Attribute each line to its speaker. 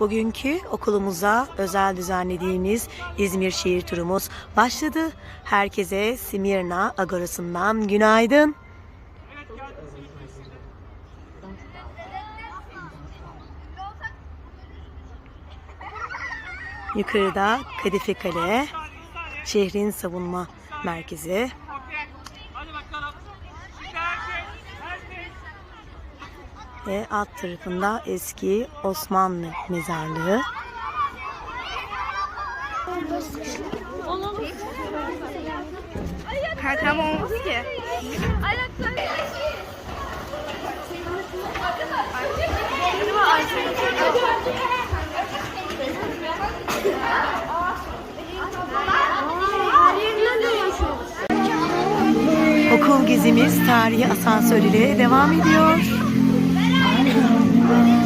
Speaker 1: Bugünkü okulumuza özel düzenlediğimiz İzmir şehir turumuz başladı. Herkese Simirna Agorası'ndan günaydın. Yukarıda Kadife Kale, şehrin savunma merkezi. Ve alt tarafında eski Osmanlı mezarlığı.
Speaker 2: Kankam olmaz ki.
Speaker 1: Okul gezimiz tarihi asansör ile devam ediyor. caminhão.